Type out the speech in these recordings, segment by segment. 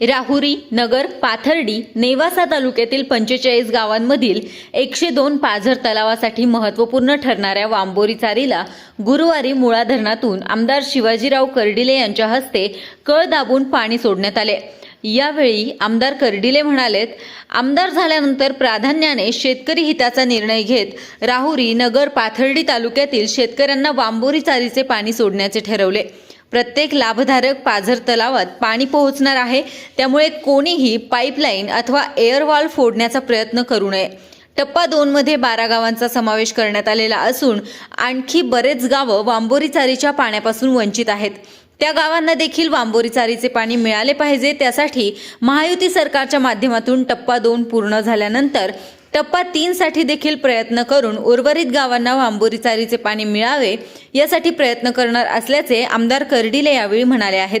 राहुरी नगर पाथर्डी नेवासा तालुक्यातील पंचेचाळीस गावांमधील एकशे दोन पाझर तलावासाठी महत्त्वपूर्ण ठरणाऱ्या वांबोरी चारीला गुरुवारी मुळा धरणातून आमदार शिवाजीराव कर्डिले यांच्या हस्ते कळ दाबून पाणी सोडण्यात आले. यावेळी आमदार कर्डिले म्हणालेत आमदार झाल्यानंतर प्राधान्याने शेतकरी हिताचा निर्णय घेत राहुरी नगर पाथर्डी तालुक्यातील शेतकऱ्यांना वांबोरी चारीचे पाणी सोडण्याचे ठरवले. प्रत्येक लाभधारक पाझर तलावात पाणी पोहोचणार आहे. त्यामुळे कोणीही पाईपलाईन अथवा एअरवॉल फोडण्याचा प्रयत्न करू नये. टप्पा दोनमध्ये बारा गावांचा समावेश करण्यात आलेला असून आणखी बरेच गावं वांबोरी चारीच्या पाण्यापासून वंचित आहेत. त्या गावांना देखील वांबोरी चारीचे पाणी मिळाले पाहिजे. त्यासाठी महायुती सरकारच्या माध्यमातून टप्पा दोन पूर्ण झाल्यानंतर टप्पा तीन साठी देखील प्रयत्न करून उर्वरित गावांना वांबोरी चारीचे पाणी मिळावे यासाठी प्रयत्न करणार असल्याचे आमदार कर्डिले यावेळी म्हणाले आहेत.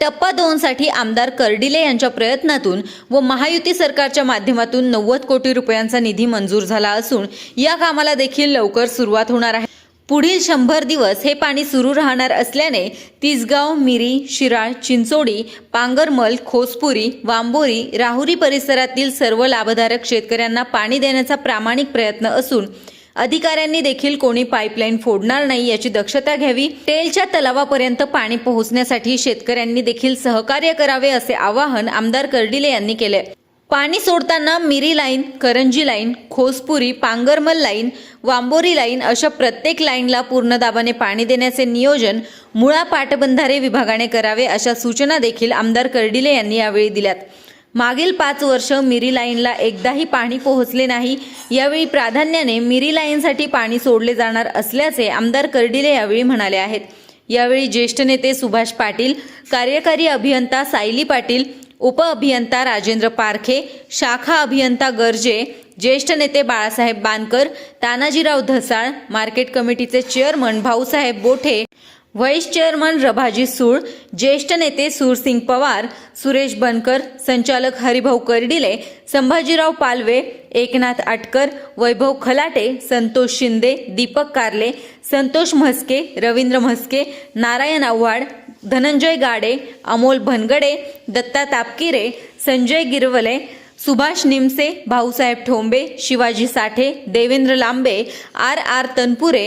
टप्पा दोन साठी आमदार कर्डिले यांच्या प्रयत्नातून व महायुती सरकारच्या माध्यमातून नव्वद कोटी रुपयांचा निधी मंजूर झाला असून या कामाला देखील लवकर सुरुवात होणार आहे. पुढील शंभर दिवस हे पाणी सुरू राहणार असल्याने तिसगाव मिरी शिराळ चिंचोडी पांगरमल खोसपुरी वांबोरी राहुरी परिसरातील सर्व लाभधारक शेतकऱ्यांना पाणी देण्याचा प्रामाणिक प्रयत्न असून अधिकाऱ्यांनी देखील कोणी पाईपलाईन फोडणार नाही याची दक्षता घ्यावी टेलच्या तलावापर्यंत पाणी पोहोचण्यासाठी शेतकऱ्यांनी देखील सहकार्य करावे असे आवाहन आमदार कर्डिले यांनी केले. पाणी सोडताना Miri line Karanji line Khospuri Pangarmal line Wambori line अशा प्रत्येक लाईनला पूर्ण दाबाने पाणी देण्याचे नियोजन मुळा पाटबंधारे विभागाने करावे अशा सूचना देखील आमदार कर्डिले यांनी यावेळी दिल्यात. मागील पाच वर्ष मिरी लाईनला एकदाही पाणी पोहोचले नाही. यावेळी प्राधान्याने मिरी लाईनसाठी पाणी सोडले जाणार असल्याचे आमदार कर्डिले यावेळी म्हणाले आहेत. यावेळी ज्येष्ठ नेते सुभाष पाटील कार्यकारी अभियंता सायली पाटील उपअभियंता राजेंद्र पारखे शाखा अभियंता गर्जे ज्येष्ठ नेते बाळासाहेब बानकर तानाजीराव धसाळ मार्केट कमिटीचे chairman Bhausaheb Bothe vice chairman Rabhaji Sul ज्येष्ठ नेते सूरसिंग पवार सुरेश बनकर संचालक हरिभाऊ कर्डिले संभाजीराव पालवे एकनाथ आटकर वैभव खलाटे संतोष शिंदे दीपक कारले संतोष म्हस्के रवींद्र म्हस्के नारायण आव्हाड धनंजय गाडे अमोल भनगडे दत्ता तापकिरे संजय गिरवले सुभाष निमसे भाऊसाहेब ठोंबे शिवाजी साठे देवेंद्र लांबे आर आर तनपुरे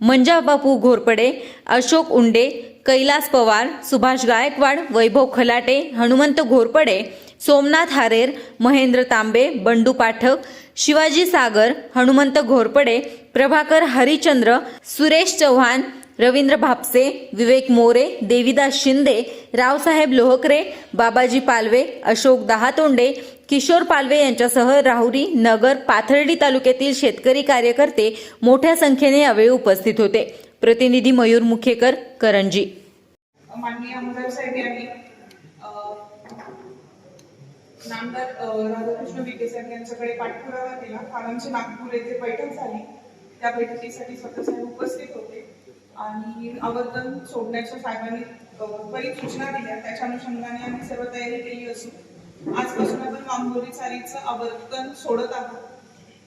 मंजाबापू घोरपडे अशोक उंडे कैलास पवार सुभाष गायकवाड वैभव खलाटे हनुमंत घोरपडे सोमनाथ हारेर महेंद्र तांबे बंडू पाठक शिवाजी सागर हनुमंत घोरपडे प्रभाकर हरिचंद्र सुरेश चव्हाण रवींद्र भापसे विवेक मोरे देविदास शिंदे रावसाहेब लोहकरे बाबाजी पालवे अशोक दहातोंडे किशोर पालवे यांच्यासह राहुरी नगर पाथर्डी तालुक्यातील शेतकरी कार्यकर्ते मोठ्या संख्येने यावेळी उपस्थित होते. प्रतिनिधी मयूर मुखेकर करंजी. माननीय आमदार साहेब यांनी नामदार राधाकृष्ण विखे साहेब यांच्याकडे पाठपुरावा केला काल आमची नागपूर येथे बैठक झाली. त्या बैठकीसाठी स्वतः साहेब उपस्थित होते. आणि आवर्तन सोडण्याच्या साहेबांनी बरीच सूचना दिल्या. त्याच्या अनुषंगाने आम्ही सर्व तयारी केली असून आजपासून आपण वांगोरी चारीचं आवर्तन सोडत आहोत.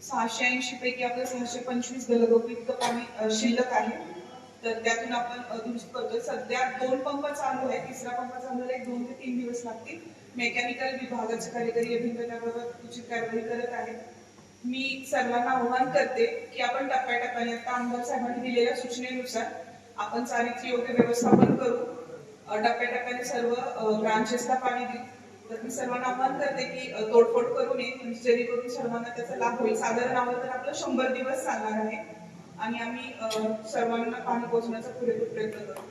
सहाशे ऐंशी पैकी आपलं सहाशे पंचवीस घनगोपी इतकं पाणी शिल्लक आहे. तर त्यातून आपण दुरुस्त करतोय. सध्या दोन पंप चालू आहे तिसरा पंप चालू आहे दोन ते तीन दिवस लागतील. मेकॅनिकल विभागाचे कार्यकारी अभियंता उचित कारवाई करत आहेत मी सर्वांना आव्हान करते की आपण टप्प्याटप्प्याने आता आमदार साहेबांनी दिलेल्या सूचनेनुसार आपण चारीची योग्य व्यवस्थापन करू. टप्प्याटप्प्याने सर्व ब्रांचेसला पाणी देऊ. तर मी सर्वांना आव्हान करते की तोडफोड करू नये. म्हणजे जेणेकरून सर्वांना त्याचा लाभ होईल. साधारण आवर्तन आपलं शंभर दिवस चालणार आहे. आणि आम्ही सर्वांना पाणी पोहोचण्याचा पुरेपूर प्रयत्न करू.